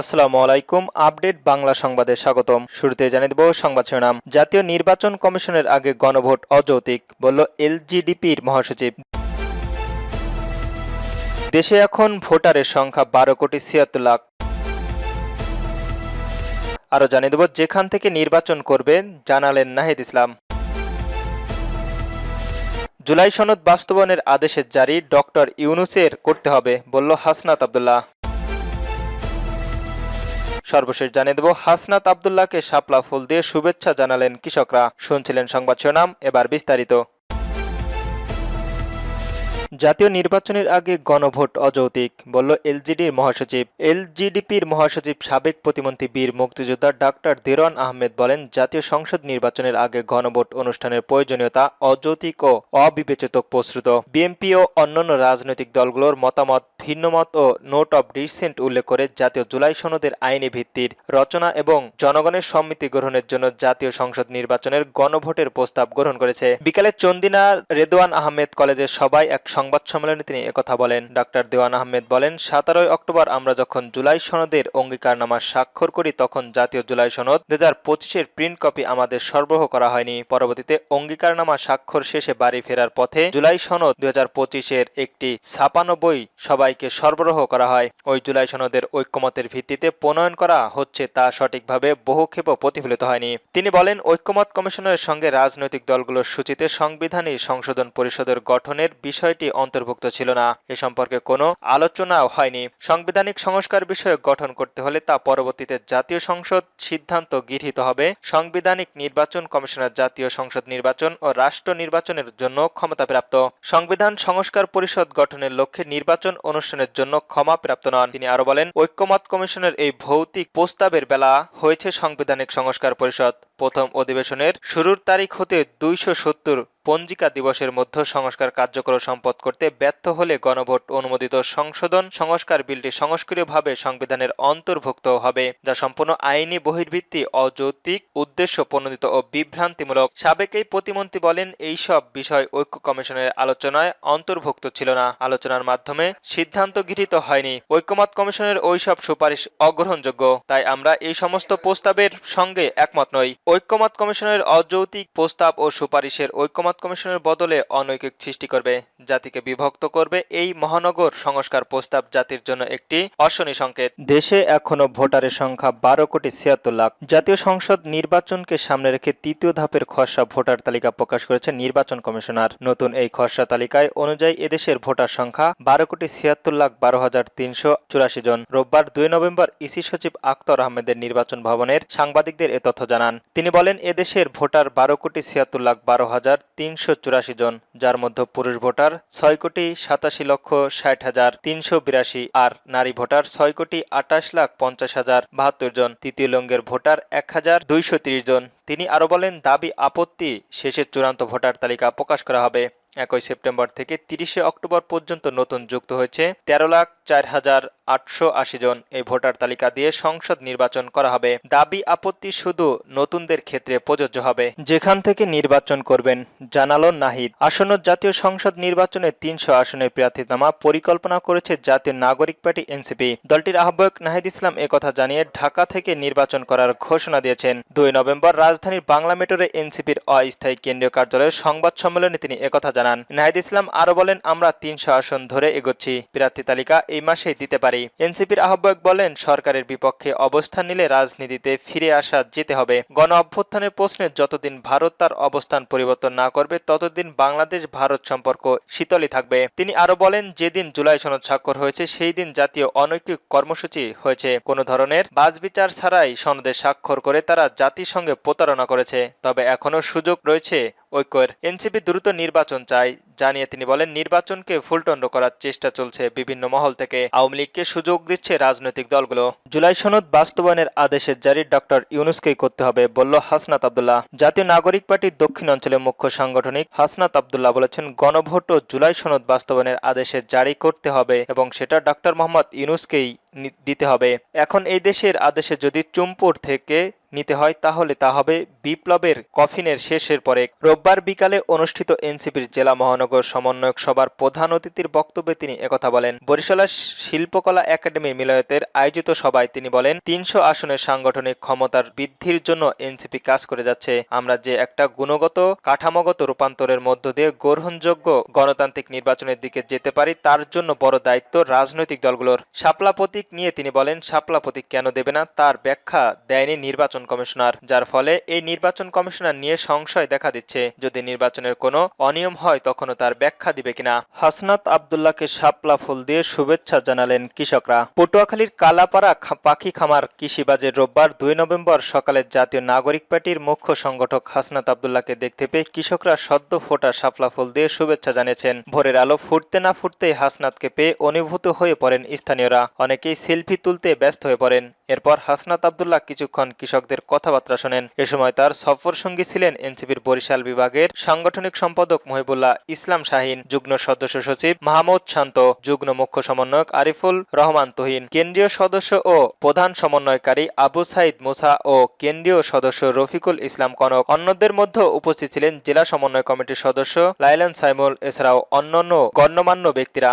আসসালামু আলাইকুম, আপডেট বাংলা সংবাদে স্বাগতম। শুরুতে জানিয়ে দেব সংবাদ শিরোনাম। জাতীয় নির্বাচন কমিশনের আগে গণভোট অযৌক্তিক, বলল এলজিডিপির মহাসচিব। দেশে এখন ভোটারের সংখ্যা বারো কোটি ছিয়াত্তর লাখ। আরও জানিয়ে দেব, যেখান থেকে নির্বাচন করবেন জানালেন নাহিদ ইসলাম। জুলাই সনদ বাস্তবায়নের আদেশের জারি, ডক্টর ইউনুসের করতে হবে, বলল হাসনাত আবদুল্লাহ। সর্বশেষ জানিয়ে দেব, হাসনাত আবদুল্লাহকে শাপলা ফুল দিয়ে শুভেচ্ছা জানালেন কৃষকরা। শুনছিলেন সংবাদ শিরোনাম, এবার বিস্তারিত। জাতীয় নির্বাচনের আগে গণভোট অযৌক্তিক বলল এলজিডির মহাসচিব। এলজিডিপির মহাসচিব সাবেক প্রতিমন্ত্রী বীর মুক্তিযোদ্ধা ডাক্তার দেরওয়ান আহমেদ বলেন, জাতীয় সংসদ নির্বাচনের আগে গণভোট অনুষ্ঠানের প্রয়োজনীয়তা অযৌক্তিক ও অবিবেচিত প্রস্তুত বিএনপি ও অন্যান্য রাজনৈতিক দলগুলোর মতামত, ভিন্নমত ও নোট অব ডিসেন্ট উল্লেখ করে জাতীয় জুলাই সনদের আইনি ভিত্তির রচনা এবং জনগণের সম্মতি গ্রহণের জন্য জাতীয় সংসদ নির্বাচনের গণভোটের প্রস্তাব গ্রহণ করেছে। বিকালে চন্দিনা রেদওয়ান আহমেদ কলেজের সবাই এক সংবাদ সম্মেলনে তিনি একথা বলেন। ডাক্তার দেওয়ান আহমেদ বলেন, সতেরোই অক্টোবর আমরা যখন জুলাই সনদের অঙ্গীকারনামা স্বাক্ষর করি, তখন জাতীয় জুলাই সনদ দু হাজার পঁচিশের প্রিন্ট কপি আমাদের সরবরাহ করা হয়নি। পরবর্তীতে অঙ্গীকারনামা স্বাক্ষর শেষে বাড়ি ফেরার পথে জুলাই সনদ দু হাজার পঁচিশের একটি ছাপানো বই সবাইকে সরবরাহ করা হয়। ওই জুলাই সনদের ঐক্যমতের ভিত্তিতে প্রণয়ন করা হচ্ছে তা সঠিকভাবে বহুক্ষেপও প্রতিফলিত হয়নি। তিনি বলেন, ঐক্যমত কমিশনের সঙ্গে রাজনৈতিক দলগুলোর সূচিতে সংবিধানী সংশোধন পরিষদের গঠনের বিষয়টি অন্তর্ভুক্ত ছিল না। এ সম্পর্কে কোনো আলোচনাও হয়নি। সাংবিধানিক সংস্কার বিষয়ে গঠন করতে হলে তা পরবর্তীতে জাতীয় সংসদ সিদ্ধান্ত গৃহীত হবে। সাংবিধানিক নির্বাচন কমিশনার জাতীয় সংসদ নির্বাচন ও রাষ্ট্র নির্বাচনের জন্য ক্ষমতাপ্রাপ্ত। সংবিধান সংস্কার পরিষদ গঠনের লক্ষ্যে নির্বাচন অনুষ্ঠানের জন্য ক্ষমাপ্রাপ্ত নন। তিনি আরও বলেন, ঐক্যমত কমিশনের এই ভৌতিক প্রস্তাবের বেলা হয়েছে সাংবিধানিক সংস্কার পরিষদ। প্রথম অধিবেশনের শুরুর তারিখ হতে দুইশো সত্তর পঞ্জিকা দিবসের মধ্যে সংস্কার কার্যকর সম্পদ করতে ব্যর্থ হলে গণভোট অনুমোদিত সংশোধন সংস্কার বিলটি সংস্কৃতভাবে সংবিধানের অন্তর্ভুক্ত হবে, যা সম্পূর্ণ আইনি বহির্ভিত্তি অযৌক্তিক উদ্দেশ্য প্রণোদিত ও বিভ্রান্তিমূলক। সাবেক এই প্রতিমন্ত্রী বলেন, এইসব বিষয় ঐক্য কমিশনের আলোচনায় অন্তর্ভুক্ত ছিল না। আলোচনার মাধ্যমে সিদ্ধান্ত গৃহীত হয়নি। ঐক্যমত কমিশনের ওইসব সুপারিশ অগ্রহণযোগ্য। তাই আমরা এই সমস্ত প্রস্তাবের সঙ্গে একমত নই। ঐক্যমত কমিশনের অযৌক্তিক প্রস্তাব ও সুপারিশের ঐক্যমত কমিশনের বদলে অনৈকিক সৃষ্টি করবে, জাতিকে বিভক্ত করবে এই মহানগর সংস্কার প্রস্তাব জাতির জন্য একটি অশনি সংকেত। দেশে এখনও ভোটারের সংখ্যা বারো কোটি ছিয়াত্তর লাখ। জাতীয় সংসদ নির্বাচনকে সামনে রেখে তৃতীয় ধাপের খসড়া ভোটার তালিকা প্রকাশ করেছে নির্বাচন কমিশনার। নতুন এই খসড়া তালিকায় অনুযায়ী এদেশের ভোটার সংখ্যা বারো কোটি ছিয়াত্তর লাখ বারো হাজার তিনশো চুরাশি জন। রোববার দুই নভেম্বর ইসি সচিব আক্তর আহমেদের নির্বাচন ভবনের সাংবাদিকদের এ তথ্য জানান। তিনি বলেন এদেশের ভোটার বারো কোটি ছিয়াত্তর লাখ বারো হাজার তিনশো চুরাশি জন, যার মধ্যে পুরুষ ভোটার ছয় কোটি সাতাশি লক্ষ ষাট হাজার তিনশো বিরাশি আর নারী ভোটার ছয় কোটি আটাশ লাখ পঞ্চাশ হাজার বাহাত্তর জন। তৃতীয় লঙ্গের ভোটার এক হাজার দুইশো তিরিশ জন। তিনি আরও বলেন, দাবি আপত্তি শেষের চূড়ান্ত ভোটার তালিকা প্রকাশ করা হবে। একই সেপ্টেম্বর থেকে তিরিশে অক্টোবর পর্যন্ত নতুন যুক্ত হয়েছে তেরো লাখ চার হাজার আটশো আশি জন। এই ভোটার তালিকা দিয়ে সংসদ নির্বাচন করা হবে। দাবি, আপত্তি শুধু নতুনদের ক্ষেত্রে প্রযোজ্য হবে। যেখান থেকে নির্বাচন করবেন, জানালো নাহিদ। আসন্ন জাতীয় সংসদ নির্বাচনে তিনশো আসনের প্রার্থীনামা পরিকল্পনা করেছে জাতীয় নাগরিক পার্টি এনসিপি। দলটির আহ্বায়ক নাহিদ ইসলাম একথা জানিয়ে ঢাকা থেকে নির্বাচন করার ঘোষণা দিয়েছেন। দুই নভেম্বর রাজধানীর বাংলা মেট্রোরে এনসিপির অস্থায়ী কেন্দ্রীয় কার্যালয়ের সংবাদ সম্মেলনে তিনি একথা জানান। নাহিদ ইসলাম আরও বলেন, আমরা তিনশো আসন ধরে এগোচ্ছি, প্রার্থী তালিকা এই মাসেই দিতে পারি। এনসিপির আহ্বায়ক বলেন, সরকারের বিপক্ষে অবস্থান নিলে রাজনীতিতে ফিরে আসা যেতে হবে। গণ অভ্যুত্থানের প্রশ্নে যতদিন ভারত তার অবস্থান পরিবর্তন না করবে, ততদিন বাংলাদেশ ভারত সম্পর্ক শীতলই থাকবে। তিনি আরও বলেন, যেদিন জুলাই সনদ স্বাক্ষর হয়েছে, সেই দিন জাতীয় অনৈক্যিক কর্মসূচি হয়েছে। কোনো ধরনের বাজবিচার ছাড়াই সনদে স্বাক্ষর করে তারা জাতিসংঘে প্রতারণা করেছে। তবে এখনও সুযোগ রয়েছে ঐক্যের এনসিপি দ্রুত নির্বাচন চায়। জানিয়ে তিনি বলেন, নির্বাচনকে ফুলটন্ড করার চেষ্টা চলছে বিভিন্ন মহল থেকে। আওয়ামী লীগকে সুযোগ দিচ্ছে রাজনৈতিক দলগুলো। জুলাই সনদ বাস্তবায়নের আদেশের জারি ডক্টর ইউনুসকেই করতে হবে, বলল হাসনাত আবদুল্লাহ। জাতীয় নাগরিক পার্টির দক্ষিণ অঞ্চলের মুখ্য সাংগঠনিক হাসনাত আবদুল্লাহ বলেছেন, গণভোট ও জুলাই সনদ বাস্তবায়নের আদেশের জারি করতে হবে এবং সেটা ডক্টর মোহাম্মদ ইউনুসকেই দিতে হবে। এখন এই দেশের আদেশে যদি চুমপুর থেকে নিতে হয়, তাহলে তা হবে বিপ্লবের কফিনের শেষের পরে। রোববার বিকালে অনুষ্ঠিত এনসিপির জেলা মহানগর সমন্বয়ক সভার প্রধান অতিথির বক্তব্যে তিনি একথা বলেন। বরিশালা শিল্পকলা একাডেমি মিলায়তের আয়োজিত সভায় তিনি বলেন, তিনশো আসনের সাংগঠনিক ক্ষমতার বৃদ্ধির জন্য এনসিপি কাজ করে যাচ্ছে। আমরা যে একটা গুণগত, কাঠামোগত রূপান্তরের মধ্য দিয়ে গ্রহণযোগ্য গণতান্ত্রিক নির্বাচনের দিকে যেতে পারি, তার জন্য বড় দায়িত্ব রাজনৈতিক দলগুলোর। শাপলা প্রতীক নিয়ে তিনি বলেন, শাপলা প্রতীক কেন দেবে না, তার ব্যাখ্যা দেয়নি নির্বাচন কমিশনার, যার ফলে এই নির্বাচন কমিশনার নিয়ে সংশয় দেখা দিচ্ছে। যদি নির্বাচনের কোনো অনিয়ম হয়, তখনও তার ব্যাখ্যা দিবে কিনা? হাসনাত আবদুল্লাহকে শাপলা ফুল দিয়ে শুভেচ্ছা জানালেন কৃষকরা। পটুয়াখালীর কালাপাড়া পাখি খামার কৃষিবাজের রোববার দুই নভেম্বর সকালে জাতীয় নাগরিক পার্টির মুখ্য সংগঠক হাসনাত আবদুল্লাহকে দেখতে পেয়ে কৃষকরা সদ্য ফোটা শাপলা ফুল দিয়ে শুভেচ্ছা জানিয়েছেন। ভোরের আলো ফুটতে না ফুটতেই হাসনাতকে পেয়ে অনুভূত হয়ে পড়েন স্থানীয়রা। অনেকেই সেলফি তুলতে ব্যস্ত হয়ে পড়েন। এরপর হাসনাত আবদুল্লাহ কিছুক্ষণ কৃষকদের কথাবার্তা শোনেন। এ সময় তার সফর সঙ্গী ছিলেন এনসিপির বরিশাল বিভাগের সাংগঠনিক সম্পাদক মহিবুল্লাহ ইসলাম শাহিন, যুগ্ম সদস্য সচিব মাহমুদ শান্ত, যুগ্ম মুখ্য সমন্বয়ক আরিফুল রহমান তুহিন, কেন্দ্রীয় সদস্য ও প্রধান সমন্বয়কারী আবু সাইদ মুসা ও কেন্দ্রীয় সদস্য রফিকুল ইসলাম কনক। অন্যদের মধ্যে উপস্থিত ছিলেন জেলা সমন্বয় কমিটির সদস্য লাইলান সাইমুল, এছাড়াও অন্যান্য গণ্যমান্য ব্যক্তিরা।